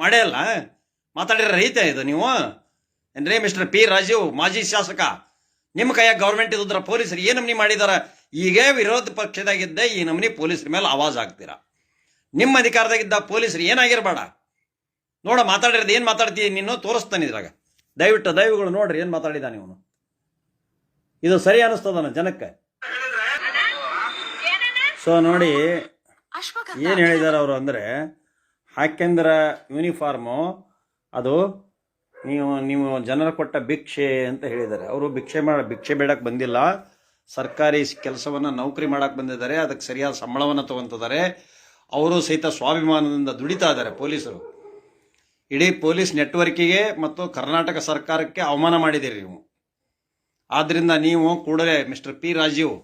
ಮಾಡೇ ಅಲ್ಲ? ಮಾತಾಡಿರ ರೈತ ಇದು ನೀವು? ಏನ್ರಿ ಮಿಸ್ಟರ್ ಪಿ ರಾಜೀವ್ ಮಾಜಿ ಶಾಸಕ? ನಿಮ್ಮ ಕೈಯಾಗ ಗೌರ್ಮೆಂಟ್ ಇದ್ರ ಪೊಲೀಸರು ಏನು ನಮ್ನಿ ಮಾಡಿದಾರ? ಈಗ ವಿರೋಧ ಪಕ್ಷದಾಗಿದ್ದ ಈ ನಮ್ನಿ ಪೊಲೀಸರ ಮೇಲೆ ಆವಾಜ್ ಆಗ್ತೀರಾ ನಿಮ್ಮ ಅಧಿಕಾರದಾಗಿದ್ದ ಪೊಲೀಸರು ಏನಾಗಿರ್ಬೇಡ? ನೋಡ ಮಾತಾಡಿರೋದು ಏನು ಮಾತಾಡ್ತೀವಿ ನೀನು? ತೋರಿಸ್ತಾನೆ ಇದ್ರಾಗ. ದಯವಿಟ್ಟು ದಯವಿಗಳು ನೋಡ್ರಿ ಏನು ಮಾತಾಡಿದಾನೆ ಇವನು. ಇದು ಸರಿ ಅನಿಸ್ತದನ ಜನಕ್ಕೆ. ಸೊ ನೋಡಿ ಏನು ಹೇಳಿದಾರೆ ಅವರು ಅಂದರೆ ಹಾಕ್ಯಂದ್ರ ಯೂನಿಫಾರ್ಮು ಅದು ನೀವು ನೀವು ಜನರ ಕೊಟ್ಟ ಭಿಕ್ಷೆ ಅಂತ ಹೇಳಿದ್ದಾರೆ. ಅವರು ಭಿಕ್ಷೆ ಮಾಡ, ಭಿಕ್ಷೆ ಬೇಡಕ್ಕೆ ಬಂದಿಲ್ಲ. ಸರ್ಕಾರಿ ಕೆಲಸವನ್ನು ನೌಕರಿ ಮಾಡಕ್ಕೆ ಬಂದಿದ್ದಾರೆ. ಅದಕ್ಕೆ ಸರಿಯಾದ ಸಂಬಳವನ್ನು ತಗೊಂತಿದ್ದಾರೆ. ಅವರು ಸಹಿತ ಸ್ವಾಭಿಮಾನದಿಂದ ದುಡಿತಾ ಇದ್ದಾರೆ ಪೊಲೀಸರು. ಇಡೀ ಪೊಲೀಸ್ ನೆಟ್ವರ್ಕಿಗೆ ಮತ್ತು ಕರ್ನಾಟಕ ಸರ್ಕಾರಕ್ಕೆ ಅವಮಾನ ಮಾಡಿದ್ದೀರಿ ನೀವು. ಆದ್ದರಿಂದ ನೀವು ಕೂಡಲೇ ಮಿಸ್ಟರ್ ಪಿ ರಾಜೀವ್,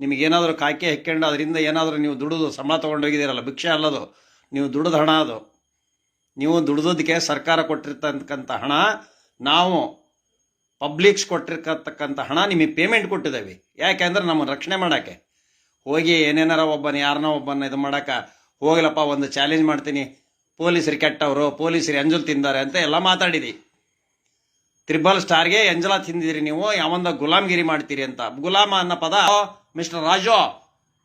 ನಿಮಗೇನಾದರೂ ಕಾಕೆ ಹೆಕ್ಕೊಂಡು ಅದರಿಂದ ಏನಾದರೂ ನೀವು ದುಡಿದು ಸಂಬಳ ತೊಗೊಂಡೋಗಿದ್ದೀರಲ್ಲ, ಭಿಕ್ಷೆ ಅಲ್ಲದು. ನೀವು ದುಡಿದ ಹಣ ಅದು. ನೀವು ದುಡಿದೋದಕ್ಕೆ ಸರ್ಕಾರ ಕೊಟ್ಟಿರ್ತಕ್ಕಂಥ ಹಣ, ನಾವು ಪಬ್ಲಿಕ್ಸ್ ಕೊಟ್ಟಿರ್ತಕ್ಕಂಥ ಹಣ ನಿಮಗೆ ಪೇಮೆಂಟ್ ಕೊಟ್ಟಿದ್ದೇವೆ. ಯಾಕೆಂದ್ರೆ ನಮ್ಮನ್ನು ರಕ್ಷಣೆ ಮಾಡೋಕ್ಕೆ. ಹೋಗಿ ಏನೇನಾರ ಒಬ್ಬನ ಯಾರನ್ನ ಒಬ್ಬನ ಇದು ಮಾಡೋಕೆ ಹೋಗಲಪ್ಪ, ಒಂದು ಚಾಲೆಂಜ್ ಮಾಡ್ತೀನಿ. ಪೊಲೀಸರು ಕೆಟ್ಟವರು, ಪೊಲೀಸರು ಎಂಜಲ್ ತಿಂದಾರೆ ಅಂತ ಎಲ್ಲ ಮಾತಾಡಿದಿ. ತ್ರಿಬಲ್ ಸ್ಟಾರ್ಗೆ ಎಂಜಲ ತಿಂದಿದ್ರಿ ನೀವು, ಯಾವಂದ ಗುಲಾಮ್ಗಿರಿ ಮಾಡ್ತೀರಿ ಅಂತ. ಗುಲಾಮ ಅನ್ನೋ ಪದ mister Rajo,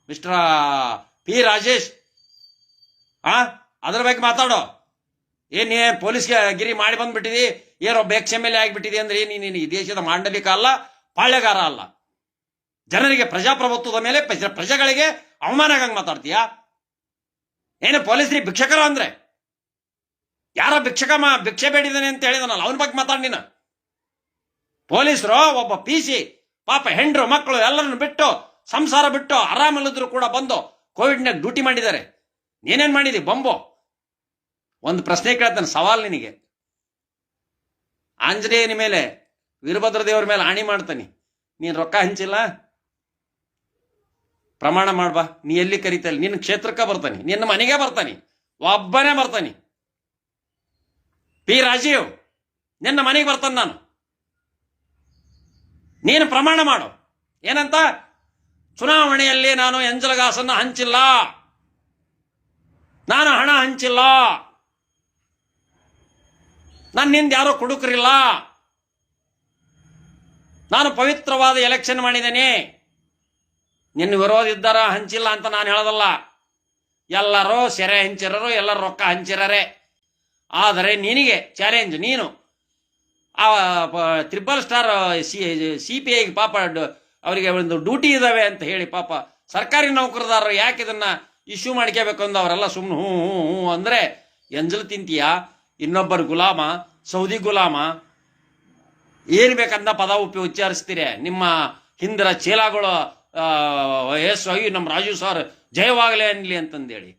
mister P Rajesh. ಆ? ಅದ್ರ ಬಗ್ಗೆ ಮಾತಾಡೋ. ಏನ್ ಪೊಲೀಸ್ಗೆ ಗಿರಿ ಮಾಡಿ ಬಂದ್ಬಿಟ್ಟಿದಿ? ಏನೋ ಎ ಆಗಿಬಿಟ್ಟಿದೆ ಅಂದ್ರೆ ನೀನು ನೀನು ಈ ದೇಶದ ಮಾಂಡಲಿಕ ಅಲ್ಲ, ಪಾಳ್ಯಗಾರ ಅಲ್ಲ? ಜನರಿಗೆ ಪ್ರಜಾಪ್ರಭುತ್ವದ ಮೇಲೆ ಪ್ರಜ- ಪ್ರಜೆಗಳಿಗೆ ಅವಮಾನ ಆಗಂಗ್ ಮಾತಾಡ್ತೀಯಾ? ಏನು ಪೊಲೀಸರಿ ಭಿಕ್ಷಕರ ಅಂದ್ರೆ? ಯಾರ ಭಿಕ್ಷಕ ಮಾ, ಭಿಕ್ಷೆ ಬೇಡಿದಾನೆ ಅಂತ ಹೇಳಿದನಲ್ಲ, ಅವನ ಬಗ್ಗೆ ಮಾತಾಡ್ ನೀನು. ಪೊಲೀಸರು ಒಬ್ಬ ಪಿ ಸಿ, ಪಾಪ ಹೆಂಡ್ರು, ಮಕ್ಕಳು ಎಲ್ಲರನ್ನು ಬಿಟ್ಟು, ಸಂಸಾರ ಬಿಟ್ಟು, ಆರಾಮಲ್ಲಿದ್ರು ಕೂಡ ಬಂದು ಕೋವಿಡ್ನಾಗ ಡ್ಯೂಟಿ ಮಾಡಿದ್ದಾರೆ. ನೀನೇನ್ ಮಾಡಿದಿ? ಬಂಬು. ಒಂದು ಪ್ರಶ್ನೆ ಕೇಳ್ತಾನೆ, ಸವಾಲ್ ನಿನಗೆ. ಆಂಜನೇಯನ ಮೇಲೆ, ವೀರಭದ್ರ ದೇವರ ಮೇಲೆ ಆಣಿ ಮಾಡ್ತಾನೆ. ನೀನು ರೊಕ್ಕ ಹಂಚಿಲ್ಲ? ಪ್ರಮಾಣ ಮಾಡ್ಬಾ ನೀ ಎಲ್ಲಿ ಕರಿತಲ್ಲ ನಿನ್ನ ಕ್ಷೇತ್ರಕ್ಕೆ ಬರ್ತಾನೆ. ನಿನ್ನ ಮನೆಗೆ ಬರ್ತಾನೆ. ಒಬ್ಬನೇ ಬರ್ತಾನೆ. ಪಿ ರಾಜೀವ್, ನಿನ್ನ ಮನೆಗೆ ಬರ್ತಾನೆ ನಾನು. ನೀನು ಪ್ರಮಾಣ ಮಾಡು. ಏನಂತ? ಚುನಾವಣೆಯಲ್ಲಿ ನಾನು ಎಂಜಲಗಾಸನ್ನ ಹಂಚಿಲ್ಲ. ನಾನು ಹಣ ಹಂಚಿಲ್ಲ. ನನ್ನಿಂದ ಯಾರೋ ಕುಡುಕರಿಲ್ಲ. ನಾನು ಪವಿತ್ರವಾದ ಎಲೆಕ್ಷನ್ ಮಾಡಿದ್ದೇನೆ. ನಿನ್ನ ವಿರೋಧ ಇದ್ದಾರ ಹಂಚಿಲ್ಲ ಅಂತ ನಾನು ಹೇಳೋದಲ್ಲ. ಎಲ್ಲರೂ ಸೆರೆ ಹಂಚಿರರು, ಎಲ್ಲರೂ ರೊಕ್ಕ ಹಂಚಿರರೆ. ಆದರೆ ನಿನಗೆ ಚಾಲೆಂಜ್ ನೀನು. ಆ triple star C C P ಐಗೆ ಪಾಪ ಅವರಿಗೆ ಒಂದು ಡ್ಯೂಟಿ ಇದಾವೆ ಅಂತ ಹೇಳಿ ಪಾಪ ಸರ್ಕಾರಿ ನೌಕರದಾರರು ಯಾಕೆ ಇದನ್ನ ಇಶ್ಯೂ ಮಾಡ್ಕೋಬೇಕು ಅಂದ ಅವರೆಲ್ಲ ಸುಮ್ಮನೆ ಹ್ಞೂ ಹ್ಞೂ ಅಂದರೆ, ಎಂಜಲು ತಿಂತೀಯ? ಇನ್ನೊಬ್ಬರು ಗುಲಾಮ? ಸೌದಿ ಗುಲಾಮ? ಏನು ಬೇಕಂದ ಪದ ಉಪಿ ಉಚ್ಚಾರಿಸ್ತೀರಿ? ನಿಮ್ಮ ಹಿಂದಿರ ಚೀಲಗಳು ಅಯ್ಯೋ ನಮ್ಮ ರಾಜು ಸರ್ ಜಯವಾಗಲೇ ಅನ್ಲಿ ಅಂತಂದೇಳಿ.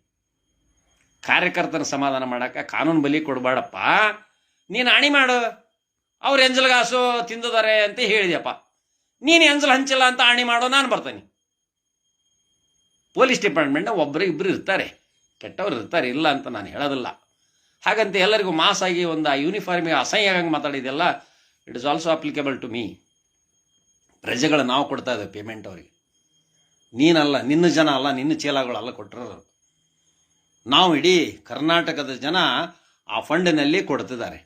ಕಾರ್ಯಕರ್ತನ ಸಮಾಧಾನ ಮಾಡಕ್ಕೆ ಕಾನೂನು ಬಲಿ ಕೊಡಬೇಡಪ್ಪ. ನೀನು ಅಣಿ ಮಾಡು. ಅವ್ರು ಎಂಜಲ್ಗಾಸು ತಿಂದಿದ್ದಾರೆ ಅಂತ ಹೇಳಿದ್ಯಪ್ಪ. ನೀನು ಎಂಜಲ್ ಹಂಚಿಲ್ಲ ಅಂತ ಅಣಿ ಮಾಡೋ, ನಾನು ಬರ್ತೀನಿ. ಪೊಲೀಸ್ ಡಿಪಾರ್ಟ್ಮೆಂಟ್ನ ಒಬ್ಬರು ಇಬ್ಬರು ಇರ್ತಾರೆ. ಕೆಟ್ಟವ್ರು ಇರ್ತಾರೆ. ಇಲ್ಲ ಅಂತ ನಾನು ಹೇಳೋದಿಲ್ಲ. ಹಾಗಂತ ಎಲ್ಲರಿಗೂ ಮಾಸ್ ಆಗಿ ಒಂದು ಆ ಯೂನಿಫಾರ್ಮಿಗೆ ಅಸಹ್ಯ ಆಗಂಗೆ ಮಾತಾಡಿದೆಲ್ಲ it is also applicable to me ಪ್ರಜೆಗಳು ನಾವು ಕೊಡ್ತಾ ಇದ್ದೇವೆ ಪೇಮೆಂಟ್ ಅವರಿಗೆ. ನೀನಲ್ಲ, ನಿನ್ನ ಜನ ಅಲ್ಲ, ನಿನ್ನ ಚೀಲಗಳಲ್ಲ ಕೊಟ್ಟಿರೋರು. ನಾವು ಇಡೀ ಕರ್ನಾಟಕದ ಜನ ಆ ಫಂಡಿನಲ್ಲಿ ಕೊಡ್ತಿದ್ದಾರೆ.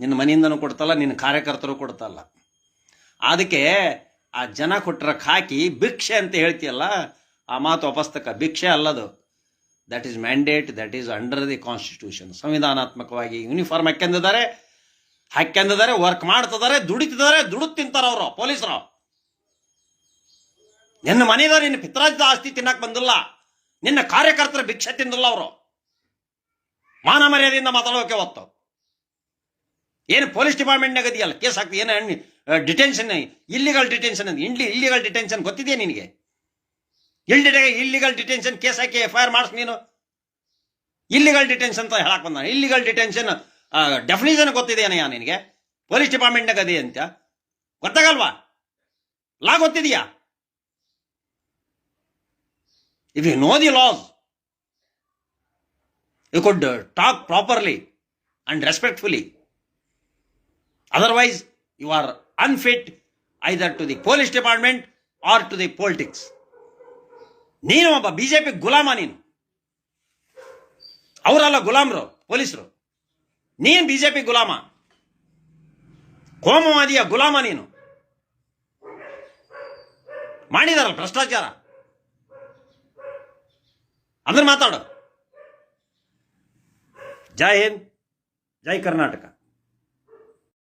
ನಿನ್ನ ಮನೆಯಿಂದನೂ ಕೊಡ್ತಲ್ಲ, ನಿನ್ನ ಕಾರ್ಯಕರ್ತರು ಕೊಡ್ತಲ್ಲ. ಅದಕ್ಕೆ ಆ ಜನ ಕೊಟ್ಟರೆ ಹಾಕಿ ಭಿಕ್ಷೆ ಅಂತ ಹೇಳ್ತೀಯಲ್ಲ ಆ ಮಾತು ಅಪಸ್ತಕ ಭಿಕ್ಷೆ ಅಲ್ಲದು. That is mandate that is under the constitution ಸಂವಿಧಾನಾತ್ಮಕವಾಗಿ uniform ಹಾಕ್ಯಂದಿದ್ದಾರೆ ಹಾಕ್ಯಂದಿದ್ದಾರೆ ವರ್ಕ್ ಮಾಡ್ತಿದ್ದಾರೆ, ದುಡಿತಿದ್ದಾರೆ, ದುಡಿದು ತಿಂತಾರ ಅವರು, ಪೊಲೀಸರು. ನಿನ್ನ ಮನೆಯವರು ನಿನ್ನ ಪಿತ್ರಾಜಿತ ಆಸ್ತಿ ತಿನ್ನಕ್ ಬಂದಿಲ್ಲ. ನಿನ್ನ ಕಾರ್ಯಕರ್ತರ ಭಿಕ್ಷೆ ತಿಂದಿಲ್ಲ ಅವರು. ಮಾನ ಮರ್ಯಾದೆಯಿಂದ ಮಾತಾಡೋಕೆ ಹೊತ್ತು. ಏನು ಪೊಲೀಸ್ ಡಿಪಾರ್ಟ್ಮೆಂಟ್ನಾಗ ಇದೆಯಲ್ಲ ಕೇಸ್ ಹಾಕ್ತಿ, ಏನು ಡಿಟೆನ್ಷನ್ ಇಲ್ಲಿಗಳ ಡಿಟೆನ್ಷನ್ ಇಲ್ಲಿ ಇಲ್ಲಿಗಳ ಡಿಟೆನ್ಷನ್ ಗೊತ್ತಿದೆಯಾ ನಿನಗೆ? ಇಲ್ಡಿ ಇಲ್ಲಿಗಲ್ ಡಿಟೆನ್ಷನ್ ಕೇಸ್ ಹಾಕಿ ಎಫ್ ಐ ಆರ್ ಮಾಡಿಸ್ ನೀನು. ಇಲ್ಲಿಗಲ್ ಡಿಟೆನ್ಷನ್ ಅಂತ ಹೇಳಕ್ ಬಂದ. ಇಲ್ಲಿಗಲ್ ಡಿಟೆನ್ಷನ್ ಡೆಫಿನೇಷನ್ ಗೊತ್ತಿದೆಯಾ ನಿನಗೆ? ಪೊಲೀಸ್ ಡಿಪಾರ್ಟ್ಮೆಂಟ್ನಾಗ ಅದೇ ಅಂತ. ಗೊತ್ತಾಗಲ್ವಾ? ಲಾ ಗೊತ್ತಿದೆಯಾ? If you know the laws you could talk properly and respectfully otherwise you are unfit either to the police department or to the politics ನೀನು ಒಬ್ಬ ಬಿಜೆಪಿ ಗುಲಾಮ ನೀನು. ಅವರಲ್ಲ ಗುಲಾಮ್ರು, ಪೊಲೀಸರು. ನೀನು ಬಿಜೆಪಿ ಗುಲಾಮ. ಕೋಮವಾದಿಯ ಗುಲಾಮ ನೀನು. ಮಾಡಿದಾರಲ್ಲ ಭ್ರಷ್ಟಾಚಾರ. ಅಂದ್ರೆ ಮಾತಾಡು. ಜೈ ಹಿಂದ್, ಜೈ ಕರ್ನಾಟಕ.